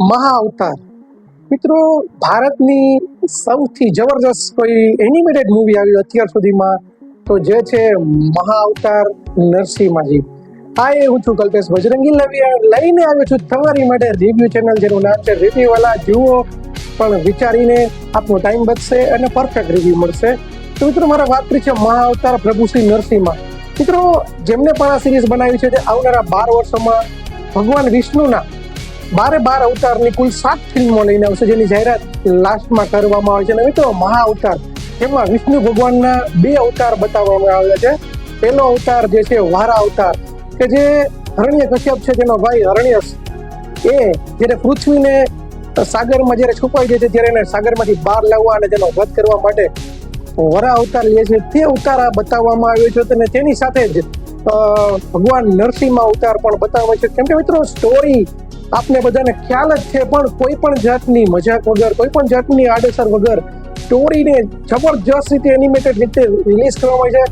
મહા અવતાર. મિત્રો, ભારતની સૌથી જબરજસ્ત કોઈ એનિમેટેડ મૂવી આવ્યું અત્યાર સુધીમાં, તો જે છે મહા અવતાર નરસિંહમાજી એ હું છું કલ્પેશ બજરંગી લઈને આવ્યો છું તમારી માટે રિવ્યુ ચેનલ જેનું નામ છે રિવ્યુ વાલા જુઓ. પણ વિચારીને આપનો ટાઈમ બચશે અને પરફેક્ટ રિવ્યુ મળશે. તો મિત્રો, મારા વાત કરી છે મહા અવતાર પ્રભુ શ્રી નરસિંહમાં. મિત્રો, જેમને પણ આ સિરીઝ બનાવી છે, તે આવનારા બાર વર્ષોમાં ભગવાન વિષ્ણુના બારે બાર અવતારની કુલ સાત ફિલ્મો લઈને આવશે, જેની જાહેરાત લાસ્ટમાં કરવામાં આવે છે. અને મિત્રો, મહા અવતાર. જેમાં વિષ્ણુ ભગવાનના બે અવતાર બતાવવામાં આવ્યા છે. પહેલો અવતાર જે છે, વારા અવતાર, કે જે હરણ્ય કશ્યપ છે, જેનો ભાઈ હરણ્યસ એ જ્યારે પૃથ્વીને સાગરમાં જ્યારે છુપાઈ જાય છે, ત્યારે એને સાગરમાંથી બહાર લાવવા અને તેનો વધ કરવા માટે વરા અવતાર લે છે. તે અવતાર બતાવવામાં આવ્યો છે અને તેની સાથે જ ભગવાન નરસિંહમાં અવતાર પણ બતાવે છે. કેમ કે મિત્રો સ્ટોરી આપને બધાને ખ્યાલ જ છે, પણ કોઈ પણ જાતની મજાક વગર, કોઈ પણ જાતની આડેસર વગર સ્ટોરીને જબરજસ્ત રીતે એનિમેટેડ રીતે રિલીઝ કરવામાં છે.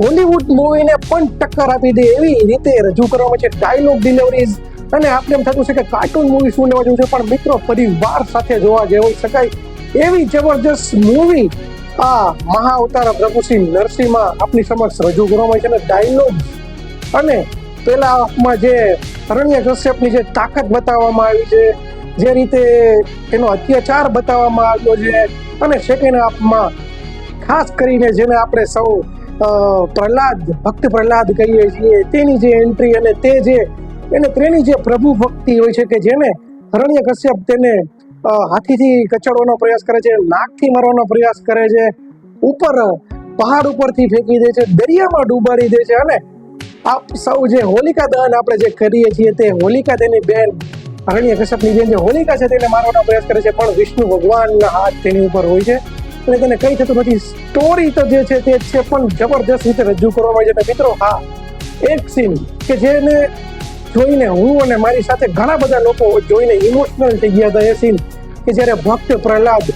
હોલીવુડ મૂવીને પણ ટક્કર આપી દે એવી રીતે રજૂ કરવામાં છે. ડાયલોગ ડિલિવરીઝ અને આપણે એમ થતું છે કે કાર્ટૂન મૂવી શું લેવા જેવું છે, પણ મિત્રો પરિવાર સાથે જોવા જેવું શકાય એવી જબરજસ્ત મૂવી આ મહા અવતાર પ્રભુ શ્રી નરસિંહમાં આપની સમક્ષ રજૂ કરવામાં છે. અને ડાયલોગ અને પેલામાં જે અરણ્ય કશ્યપની જે તાકાત બતાવવામાં આવી છે, જે રીતે એનો અત્યાચાર બતાવવામાં આવ્યો છે અને સેકન્ડ હાફમાં ખાસ કરીને જેને આપણે સૌ પ્રહલાદ, ભક્ત પ્રહલાદ કહીએ છીએ, તેની જે એન્ટ્રી અને તે જે, એને તેની જે પ્રભુ ભક્તિ હોય છે કે જેને હરણ્ય કશ્યપ તેને હાથીથી કચડવાનો પ્રયાસ કરે છે નાકથી મારવાનો પ્રયાસ કરે છે, ઉપર, પહાડ ઉપરથી ફેંકી દે છે, દરિયામાં ડૂબાડી દે છે અને આપ સૌ જે હોલિકા દહન આપણે જે કરીએ છીએ તે હોલિકા તેની બેન અરણ્ય કશ્યપની બેન જે હોલિકા છે તેને મારવાનો પ્રયાસ કરે છે, પણ વિષ્ણુ ભગવાનના હાથ તેની ઉપર હોય છે. અને તેને કઈ થતું નથી. સ્ટોરી તો જે છે તે છે, પણ જબરદસ્ત રીતે રજૂ કરવામાં આવે છે. મિત્રો, હા, એક સીન કે જેને જોઈને હું અને મારી સાથે ઘણા બધા લોકો જોઈને ઇમોશનલ થઈ ગયા હતા. એ સીન કે જ્યારે ભક્ત પ્રહલાદ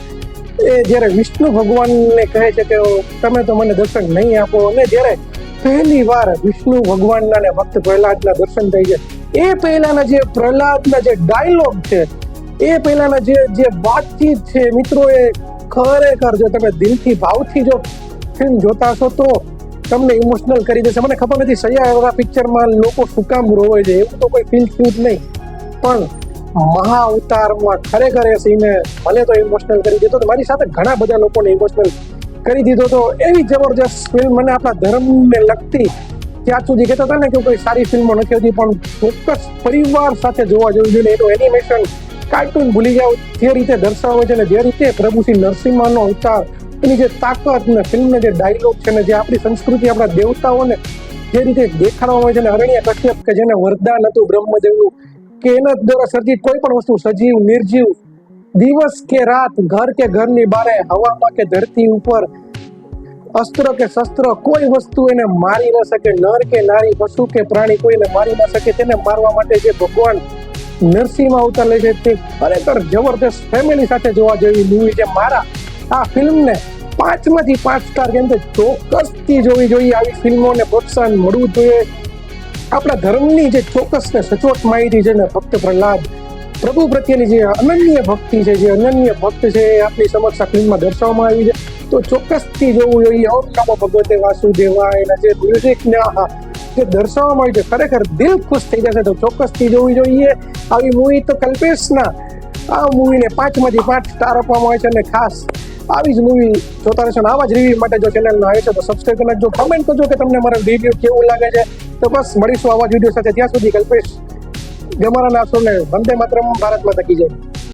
એ જ્યારે વિષ્ણુ ભગવાનને કહે છે કે તમે તો મને દર્શન નહીં આપો, અને જ્યારે પહેલી વાર વિષ્ણુ ભગવાનના ને ભક્ત પ્રહલાદના દર્શન થઈ છે. એ પહેલાના જે પ્રહલાદના જે ડાયલોગ છે, એ પહેલાના જે જે વાતચીત છે મિત્રો એ ખરેખર જો તમે દિલથી, ભાવથી જો ફિલ્મ જોતા હશો તો તમને ઇમોશનલ કરી દેશે. મને ખબર નથી, સયા એવા પિક્ચરમાં લોકો શું કામ રોવે છે, એવું તો કોઈ ફીલ થયું જ નહીં. પણ મહા અવતારમાં ખરેખર એ સીને ભલે તો ઇમોશનલ કરી દીધો તો મારી સાથે ઘણા બધા લોકોને ઇમોશનલ કરી દીધો તો એવી જબરજસ્ત ફિલ્મ મને આપણા ધર્મને લગતી ત્યાં સુધી કહેતા હતા ને કે કોઈ સારી ફિલ્મો નથી હોતી પણ ચોક્કસ પરિવાર સાથે જોવા જેવું જોઈએ એનું એનિમેશન કાર્ટૂન ભૂલી જાવ જે રીતે દર્શાવે છે અને જે રીતે પ્રભુ શ્રી નરસિંહાનો અવતાર એની જે તાકાત ને ફિલ્મને જે ડાયલોગ છે ને જે આપણી સંસ્કૃતિ, આપણા દેવતાઓને જે રીતે દેખાડવામાં આવે છે ને અરણ્ય કશ્યપ કે જેને વરદાન હતું બ્રહ્મદેવનું કે એના દ્વારા સર્જિત કોઈ પણ વસ્તુ સજીવ, નિર્જીવ દિવસ કે રાત ઘર કે ઘરની બારે હવામાં કે ધરતી ઉપર અસ્ત્ર કે શસ્ત્ર કોઈ વસ્તુ એને મારી ન શકે. નર કે નારી, પશુ કે પ્રાણી કોઈને મારી ન શકે. તેને મારવા માટે જે ભગવાન નરસિંહમાં અવતાર લે છે તે ખરેખર જબરદસ્ત ફેમિલી સાથે જોવા જેવી મૂવી છે. મારા આ ફિલ્મને પાંચમાંથી પાંચ સ્ટાર કેમ કે ચોક્કસથી જોવી જોઈએ. આવી ફિલ્મોને પ્રોત્સાહન મળવું જોઈએ. આપણા ધર્મની જે ચોક્કસ ને સચોટ માહિતી છે ને ભક્ત પ્રહલાદ પ્રભુ પ્રત્યેની જે અનન્ય ભક્તિ છે, જે અનન્ય ભક્ત છે, એ આપણી સમક્ષ આ ફિલ્મમાં દર્શાવવામાં આવી છે. તો ચોક્કસથી જોવું જોઈએ ઓમ નમો ભગવતે વાસુદેવાય એના જે મ્યુઝિક ને આહા, જે દર્શાવવામાં આવી છે, ખરેખર દિલ ખુશ થઈ જશે તો ચોક્કસથી જોવી જોઈએ. આવી મૂવી તો કલ્પેશના, આ મૂવીને પાંચમાંથી પાંચ સ્ટાર આપવામાં આવે છે અને ખાસ આવી જ મૂવી જોતા રહેશો આવા જ રિવ્યુ માટે જો ચેનલમાં આવે છે તો સબસ્ક્રાઈબ કરી નાખજો. કમેન્ટ કરજો કે તમને મારા રિવ્યુ કેવું લાગે છે. તો બસ મળીશું આવા જ વીડિયો સાથે. ત્યાં સુધી કલ્પેશ. ગમારા નાશોને વંદે માતરમ ભારતમાં તકી જાય.